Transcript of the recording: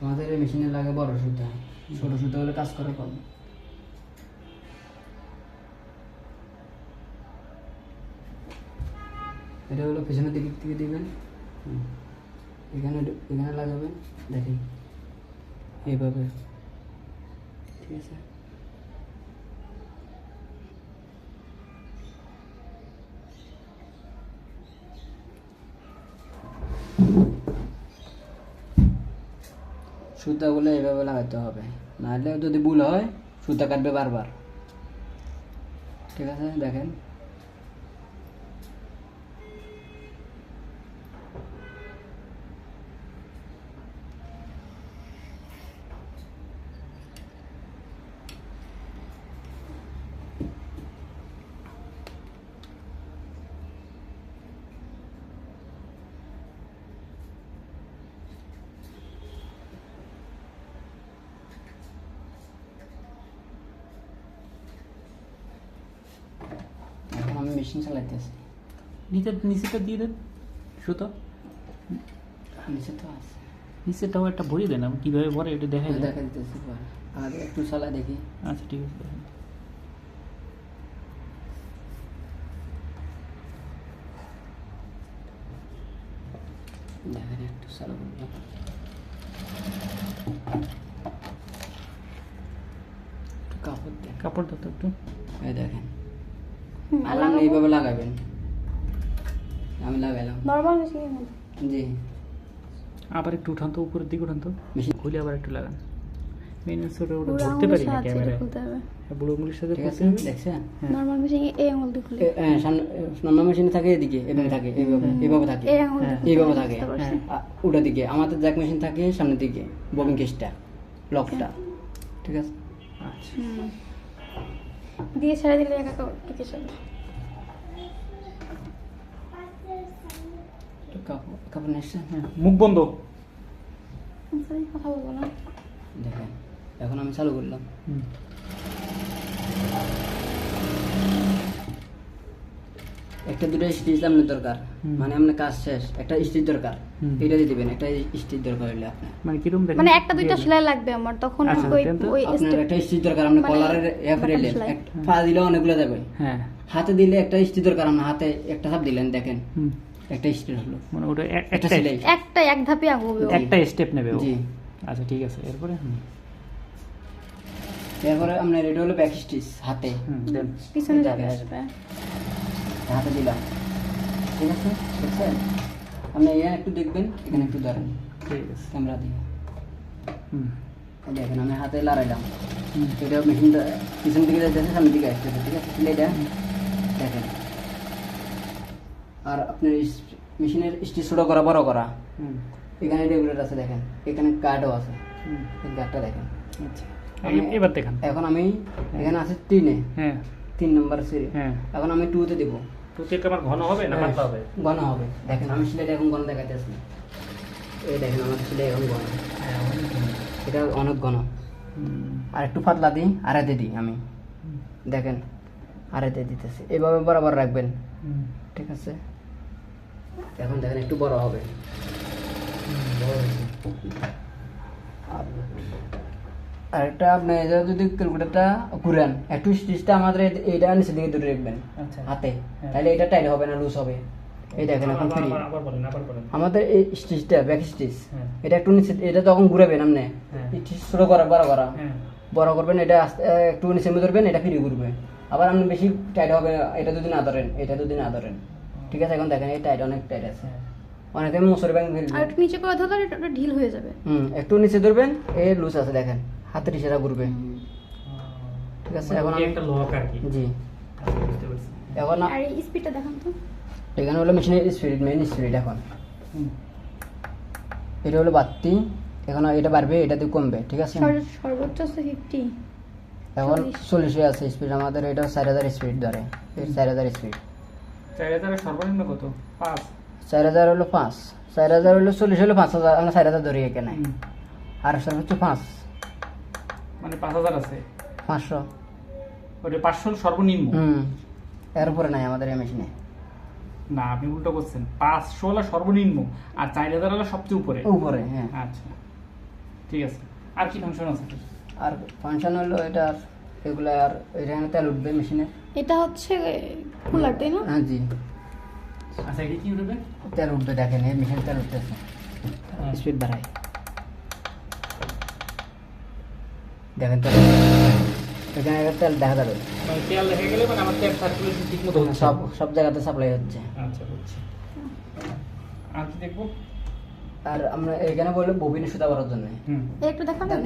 আমাদের এই মেশিনে লাগে বড় সুতা। ছোট সুতা হলে কাজ করে কম। এটা হলো পেছনের দিক থেকে দিবেন। এখানে এখানে লাগাবেন। দেখেন। এইভাবে। ঠিক আছে? সুতাগুলো এভাবে লাগাতে হবে। নাহলে যদি ভুল হয় সুতা কাটবে বারবার। ঠিক আছে? দেখেন এখন আমি মেশিন চালাইতেছি নিচে নিচেটা দিয়ে দেন সুতো নিচে তো আছে নিচেটাও একটা ভরিয়ে দেন আমি কীভাবে ভরে এটা দেখাই দেখা দিতেছি আগে একটু চালা দেখি আচ্ছা ঠিক আছে দেখেন। দেখেন একটু চালা কাপড় দেন কাপড় দাও তো একটু দেখেন আবার এইভাবে লাগাবেন। আমি লাগাইলাম নর্মাল জি। আবার একটু উঠান তো উপরের দিকে উঠান তো। মেশিন খুলে আবার একটু লাগান। ওটা ওটা ধরতে পারি না ক্যামেরায়। বুড়ো আঙুলের সাথে হবে? দেখছেন? হ্যাঁ। নর্মাল মেশিনে এই আঙুল দিয়ে খুলে। এ- এ, মেশিনে থাকে এদিকে এভাবে থাকে এইভাবে এইভাবে থাকে। এই আঙুল হ্যাঁ, খুলতে এইভাবে থাকে। পারছি। হ্যাঁ। দিকে। আমাদের জ্যাক মেশিন থাকে সামনের দিকে ববিং কেসটা লকটা। ঠিক আছে? আচ্ছা। দিয়ে ছেড়ে দিলে একা কাপড় টিকে একটু কাপড় কাপড় নিয়ে এসছে হ্যাঁ। মুখ বন্ধ। কথা বলব না। দেখেন এখন আমি চালু করলাম হুম। একটা দুটো স্টিচ আপনার দরকার। মানে আপনার কাজ শেষ একটা স্টিচ দরকার। এটা দিয়ে দিবেন একটা স্টিচ দরকার হলে আপনার। মানে দেখেন? মানে একটা দুইটা সেলাই লাগবে আমার তখন আচ্ছা, ওই ওই আপনার একটা স্টিচ দরকার আপনার মানে কলারের সেলাই। পা দিলে অনেকগুলো যাবে। হ্যাঁ। হাতে দিলে একটা স্টিচ দরকার আপনার হাতে একটা সাপ দিলেন দেখেন। একটা স্টিচ হলো। মানে ওটা একটা সেলাই। একটা এক ধাপে আগুবে। একটা স্টেপ নেবে জি। আচ্ছা ঠিক আছে। এরপরে? এরপরে আপনার এটা হলো ব্যাক স্টিচ হাতে। হুম পিছনে যাবে আসবে। হাতে দিলাম ঠিক আছে? দেখছেন? আপনি এখানে একটু দেখবেন এখানে একটু ধরেন। ঠিক আছে। ক্যামেরা দিয়ে। হুম। দেখেন আমি হাতে লড়াইলাম এটা মেশিনটা পিছন দিকে যাচ্ছে সামনের দিকে আসতেছে ঠিক আছে? এটা দেখেন। আর আপনার মেশিনের স্টিচ ছোটো করা বড় করা। হুম। এখানে রেগুলেট আছে দেখেন। এখানে কার্ডও আছে। হুম। এই কার্ডটা দেখেন। আচ্ছা। এবার দেখান। এখন আমি এখানে আছে তিনে। হ্যাঁ। তিন নম্বর সিরি হ্যাঁ। এখন আমি টুতে দেবো। এটা আমার ঘন হবে না পাতলা হবে? ঘন হবে। দেখেন আমি সিলাইটা এখন ঘন দেখাতেছি এই দেখেন আমার সিলাই এখন ঘন। হ্যাঁ। এটা অনেক ঘন। আর একটু পাতলা দিই আড়াইতে দিই আমি। দেখেন আড়াইতে দিতেছি। এভাবে বরাবর রাখবেন। ঠিক আছে? এখন দেখেন একটু বড় হবে। বড়। আর- আপনি এটা যদি ক্যালকুলেটারটা ঘুরেন একটু স্টিচটা আমাদের এইটা নিচের দিকে দূরে রাখবেন আচ্ছা। হাতে। হ্যাঁ। তাহলে এটা টাইট হবে না লুজ হবে। এই দেখেন এখন ফ্রি আমাদের এই স্টিচটা ব্যাক স্টিচ হ্যাঁ। এটা একটু নিচে এটা তখন ঘুরাবেন আপনি। হ্যাঁ। স্টিচ ছোট করা বড় করা। হ্যাঁ। বড় করবেন এটা একটু নিচে মধ্যে ধরবেন এটা ফিরে ঘুরবে। আবার আপনি বেশি টাইট হবে এটা যদি না ধরেন এটা যদি না ধরেন। ঠিক আছে এখন দেখেন এই টাইট অনেক টাইট আছে। হ্যাঁ। অনেকে মুসুরি ব্যাংক আর একটু নিচে করে ধরলে এটা ঢিল হয়ে যাবে। হুম একটু নিচে ধরবেন এই লুজ আছে দেখেন। হাতের ইশারা ঘুরবে। ঠিক আছে মানে এখন একটা লক আর কি। জি। আচ্ছা, এখন আর স্পিডটা দেখান তো। এখানে হলো মেশিনের স্পিড মেইন স্পিড এখন। এটা হলো বাড়তি এখন এটা বাড়বে এটা দিয়ে কমবে ঠিক আছে? সর্বোচ্চ ফিফটি এখন চল্লিশে। আছে স্পিড আমাদের এটা চার হাজার স্পিড ধরে। চার হাজার স্পিড চার হাজারের সর্বনিম্ন কত? পাঁচ। চার হাজার হলো পাঁচ। চার হাজার হলো চল্লিশ হলো পাঁচ হাজার আমরা চার হাজার ধরি এখানে। আর সর্বোচ্চ পাঁচ। মানে পাঁচ হাজার আছে। পাঁচশো। ওটা পাঁচশো সর্বনিম্ন? হুম এর উপরে নাই আমাদের এই মেশিনে। না আপনি উল্টো করছেন। পাঁচশো হলো সর্বনিম্ন আর চার হাজার হলো সবচেয়ে উপরে। উপরে হ্যাঁ। আচ্ছা ঠিক আছে। আর কি ফাংশন আছে আর ফাংশন হলো এটা এগুলো আর এখানে তেল উঠবে মেশিনে। এটা হচ্ছে কুলার তাই না? হ্যাঁ জি। আচ্ছা এটা কি উঠবে? তেল উঠবে দেখেন এই মেশিন তেল উঠতেছে। স্পিড বাড়াই দেখেন তো। এখানে তেল দেখা যাবে। মানে তেল লেগে গেলে মানে আমার তেল সার্কুলেশন ঠিক মতো সব সব জায়গাতে সাপ্লাই হচ্ছে। আচ্ছা বুঝছি। আর কি দেখব। আর আমরা এখানে বলব ববিনে সুতা করার জন্য। হুম। একটু দেখাবেন